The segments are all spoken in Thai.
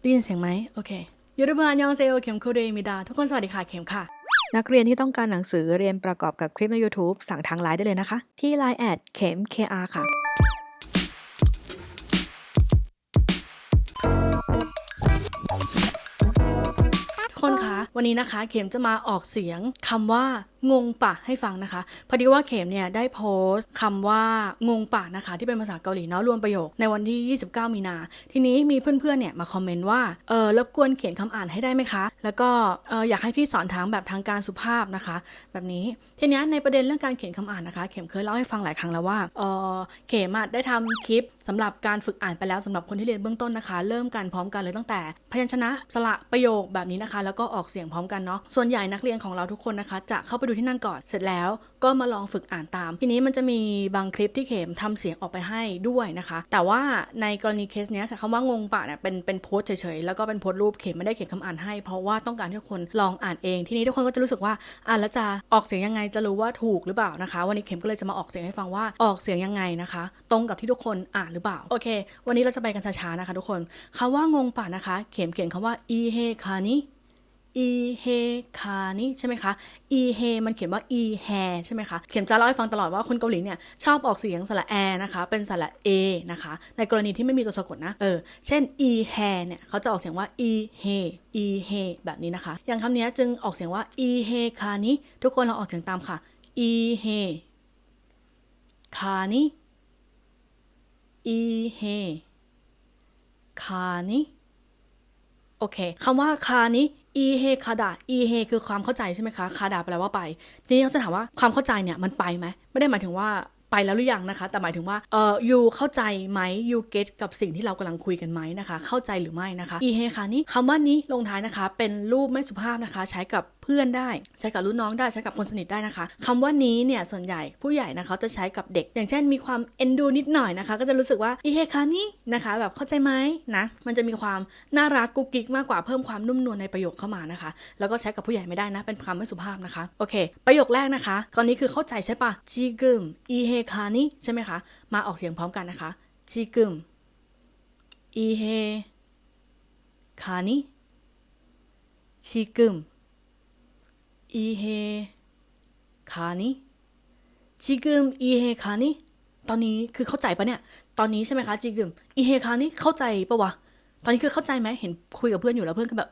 ได้ยินเสียงไหมโอเคยูทูบเบอร์อันยองเซโอเข็มคูเดมิดา ทุกคนสวัสดีค่ะเข็มค่ะ นักเรียนที่ต้องการหนังสือเรียนประกอบกับคลิปใน YouTube สั่งทางไลน์ได้เลยนะคะ ที่ไลน์แอดเข็ม KR ค่ะ วันนี้นะคะ เข็มจะมาออกเสียงคำว่างงปะให้ฟังนะคะพอดีว่าเข็มเนี่ยได้โพสต์คำว่างงปะนะคะ ที่เป็นภาษาเกาหลีเนาะรวมประโยคในวันที่ 29 มีนา ทีนี้มีเพื่อนๆเนี่ยมาคอมเมนต์ว่าเออรบกวนเขียนคำอ่านให้ได้ไหมคะ แล้วก็เอออยากให้พี่สอนทางแบบทางการสุภาพนะคะ แบบนี้ทีนี้ในประเด็นเรื่องการเขียนคำอ่านนะคะ เข็มเคยเล่าให้ฟังหลายครั้งแล้วว่าเออเข็มอะได้ทำคลิปสำหรับการฝึกอ่านไปแล้วสำหรับคนที่เรียนเบื้องต้นนะคะ เริ่มกันพร้อมกันเลยตั้งแต่พยัญชนะสระประโยคแบบนี้นะคะ แล้วก็ออกเสียงพร้อมกันเนาะส่วนใหญ่นักเรียนของเราทุกคนนะคะ จะเข้าไปดูที่นั่นก่อนเสร็จแล้วก็มาลองฝึกอ่านตาม ทีนี้มันจะมีบางคลิปที่เข็มทำเสียงออกไปให้ด้วยนะคะ แต่ว่าในกรณีเคสเนี้ยคำว่างงปะเนี่ยเป็นเป็นโพสเฉยๆแล้วก็เป็นโพสรูปเข็มไม่ได้เขียนคำอ่านให้ เพราะว่าต้องการให้ทุกคนลองอ่านเอง ทีนี้ทุกคนก็จะรู้สึกว่าอ่านแล้วจะออกเสียงยังไงจะรู้ว่าถูกหรือเปล่านะคะ วันนี้เข็มก็เลยจะมาออกเสียงให้ฟังว่าออกเสียงยังไงนะคะ ตรงกับที่ทุกคนอ่านหรือเปล่าโอเค วันนี้เราจะไปกันช้าๆนะคะ ทุกคนคำว่างงปะนะคะ เข็มเขียนคำว่าอีเฮคานิ อีเฮคานี่ใช่ไหมคะอีเฮมันเขียนว่าอีแฮใช่ไหมคะเข็มจะเล่าให้ฟังตลอดว่าคนเกาหลีเนี่ยชอบออกเสียงสระแอนะคะเป็นสระเอนะคะในกรณีที่ไม่มีตัวสะกดนะเออเช่นอีแฮเนี่ยเขาจะออกเสียงว่าอีเฮอีเฮแบบนี้นะคะอย่างคำนี้จึงออกเสียงว่าอีเฮคานี่ทุกคนเราออกเสียงตามค่ะอีเฮคานี่อีเฮคานี่โอเคคำว่าคานี้ อีเฮคาดาอีเฮคือความเข้าใจใช่ไหมคะคาดาแปลว่าไป ทีนี้เขาจะถามว่าความเข้าใจเนี่ยมันไปไหมไม่ได้หมายถึงว่า ไปแล้วหรือยังนะคะ แต่หมายถึงว่าเออยูเข้าใจไหมยูเก็ตกับสิ่งที่เรากำลังคุยกันไหมนะคะ เข้าใจหรือไม่นะคะอีเฮคานี้คำว่านี้ลงท้ายนะคะ เป็นรูปไม่สุภาพนะคะ ใช้กับเพื่อนได้ใช้กับรุ่นน้องได้ใช้กับคนสนิทได้นะคะคำว่านี้เนี่ยส่วนใหญ่ผู้ใหญ่นะคะจะใช้กับเด็ก อย่างเช่นมีความเอ็นดูนิดหน่อยนะคะ ก็จะรู้สึกว่าอีเฮคานี้นะคะ แบบเข้าใจไหมนะมันจะมีความน่ารักกุ๊กกิ๊กมากกว่าเพิ่มความนุ่มนวลในประโยคเข้ามานะคะ แล้วก็ใช้กับผู้ใหญ่ไม่ได้นะเป็นคำไม่สุภาพนะคะโอเค ประโยคแรกนะคะตอนนี้คือเข้าใจใช่ปะจีกึมอีเฮคานี้ใช่ไหมคะ มาออกเสียงพร้อมกันนะคะจีกึมอีเฮคานี้จีกึมอีเฮคานี้จีกึมอีเฮคานี้ตอนนี้คือเข้าใจปะเนี่ย ตอนนี้ใช่ไหมคะจีกึมอีเฮคานี้เข้าใจปะวะ ตอนนี้คือเข้าใจไหมเห็นคุยกับเพื่อนอยู่แล้วเพื่อนก็แบบ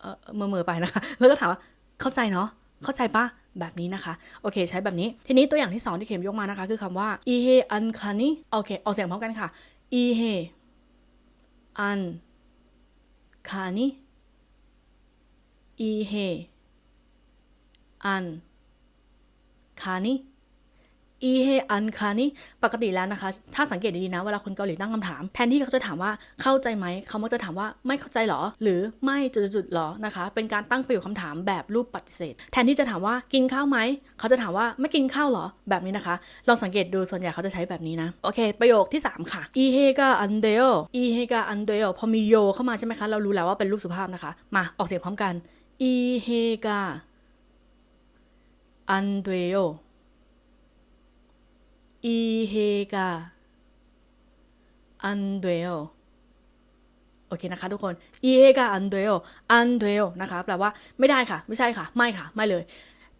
เออเมื่อเมื่อไปนะคะ แล้วก็ถามว่าเข้าใจเนาะเข้าใจปะ แบบนี้นะคะ โอเค ใช้แบบนี้ ทีนี้ตัวอย่างที่สองที่เข็มยกมานะคะ คือคำว่าอีเฮอันคานิโอเคออกเสียงพร้อมกันค่ะอีเฮอันคานิอีเฮอันคานิ อีเฮอันคานิปกติแล้วนะคะ ถ้าสังเกตดีๆนะเวลาคนเกาหลีตั้งคำถาม แทนที่เขาจะถามว่าเข้าใจไหมเขามักจะถามว่าไม่เข้าใจหรอ หรือไม่จุดๆหรอนะคะ เป็นการตั้งประโยคคำถามแบบรูปปฏิเสธ แทนที่จะถามว่ากินข้าวไหมเขาจะถามว่าไม่กินข้าวหรอแบบนี้นะคะลองสังเกตดูส่วนใหญ่เขาจะใช้แบบนี้นะโอเค ประโยคที่ 3 ค่ะอีเฮกาอันเดโออีเฮกาอันเดโอพอมีโยเข้ามาใช่ไหมคะเรารู้แล้วว่าเป็นรูปสุภาพนะคะ มาออกเสียงพร้อมกันอีเฮกาอันเดโอ 이해가 안 돼요. โอเคนะคะทุกคน 이해가 안 돼요. 안 돼요 นะคะ แปลว่าไม่ได้ค่ะ ไม่ใช่ค่ะ ไม่ค่ะ ไม่เลย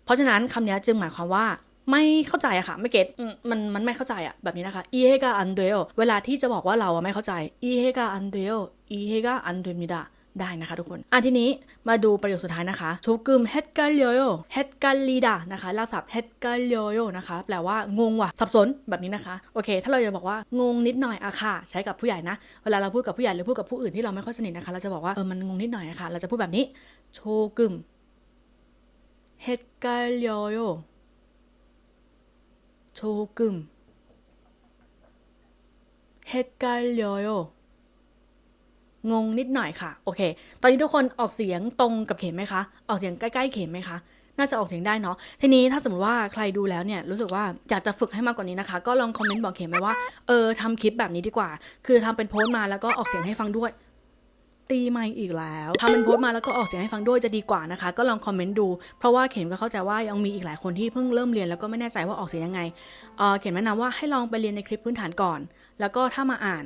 เพราะฉะนั้นคำนี้จึงหมายความว่า ไม่เข้าใจอะค่ะ ไม่เก็ตอืมมันมันไม่เข้าใจอะแบบนี้นะคะ 이해가 안 돼요. เวลาที่จะบอกว่าเราอะไม่เข้าใจ 이해가 안 돼요. 이해가 안 됩니다. ได้นะคะทุกคน อะทีนี้มาดูประโยคสุดท้ายนะคะโชกึมเฮดกัลโยโยเฮดกัลลีดานะคะลากศัพท์เฮดกัลโยโยนะคะ แปลว่างงว่ะ สับสนแบบนี้นะคะ โอเค ถ้าเราจะบอกว่างงนิดหน่อยอะค่ะ ใช้กับผู้ใหญ่นะ เวลาเราพูดกับผู้ใหญ่หรือพูดกับผู้อื่นที่เราไม่ค่อยสนิทนะคะ เราจะบอกว่าเออ มันงงนิดหน่อยอะค่ะ เราจะพูดแบบนี้โชกึมเฮดกัลโยโยโชกึมเฮดกัลโยโย งงนิดหน่อยค่ะ โอเค ตอนนี้ทุกคนออกเสียงตรงกับเข็มไหมคะ ออกเสียงใกล้ๆเข็มไหมคะ น่าจะออกเสียงได้เนาะ ทีนี้ถ้าสมมติว่าใครดูแล้วเนี่ยรู้สึกว่าอยากจะฝึกให้มากกว่านี้นะคะ ก็ลองคอมเมนต์บอกเข็มไปว่า เออทำคลิปแบบนี้ดีกว่า คือทำเป็นโพสต์มาแล้วก็ออกเสียงให้ฟังด้วย ตีไม่อีกแล้วทำเป็นโพสต์มาแล้วก็ออกเสียงให้ฟังด้วยจะดีกว่านะคะ ก็ลองคอมเมนต์ดู เพราะว่าเข็มก็เข้าใจว่ายังมีอีกหลายคนที่เพิ่งเริ่มเรียนแล้วก็ไม่แน่ใจว่าออกเสียงยังไง เออเข็มแนะนำว่าให้ลองไปเรียนในคลิปพื้นฐานก่อน แล้วก็ถ้ามาอ่าน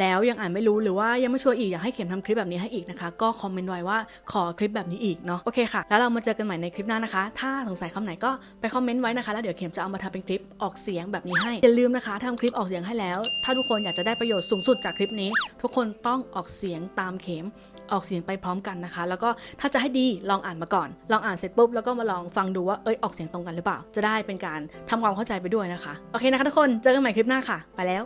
แล้วยังอ่านไม่รู้หรือว่ายังไม่ชัวร์อีกอยากให้เข็มทำคลิปแบบนี้ให้อีกนะคะ ก็คอมเมนต์ไว้ว่าขอคลิปแบบนี้อีกเนาะโอเคค่ะ แล้วเรามาเจอกันใหม่ในคลิปหน้านะคะ ถ้าสงสัยคำไหนก็ไปคอมเมนต์ไว้นะคะแล้วเดี๋ยวเข็มจะเอามาทำเป็นคลิปออกเสียงแบบนี้ให้อย่าลืมนะคะทำคลิปออกเสียงให้แล้ว ถ้าทุกคนอยากจะได้ประโยชน์สูงสุดจากคลิปนี้ ทุกคนต้องออกเสียงตามเข็มออกเสียงไปพร้อมกันนะคะ แล้วก็ถ้าจะให้ดีลองอ่านมาก่อน ลองอ่านเสร็จปุ๊บแล้วก็มาลองฟังดูว่าเอ้ยออกเสียงตรงกันหรือเปล่า จะได้เป็นการทำความเข้าใจไปด้วยนะคะ โอเคนะคะทุกคน เจอกันใหม่คลิปหน้าค่ะ ไปแล้ว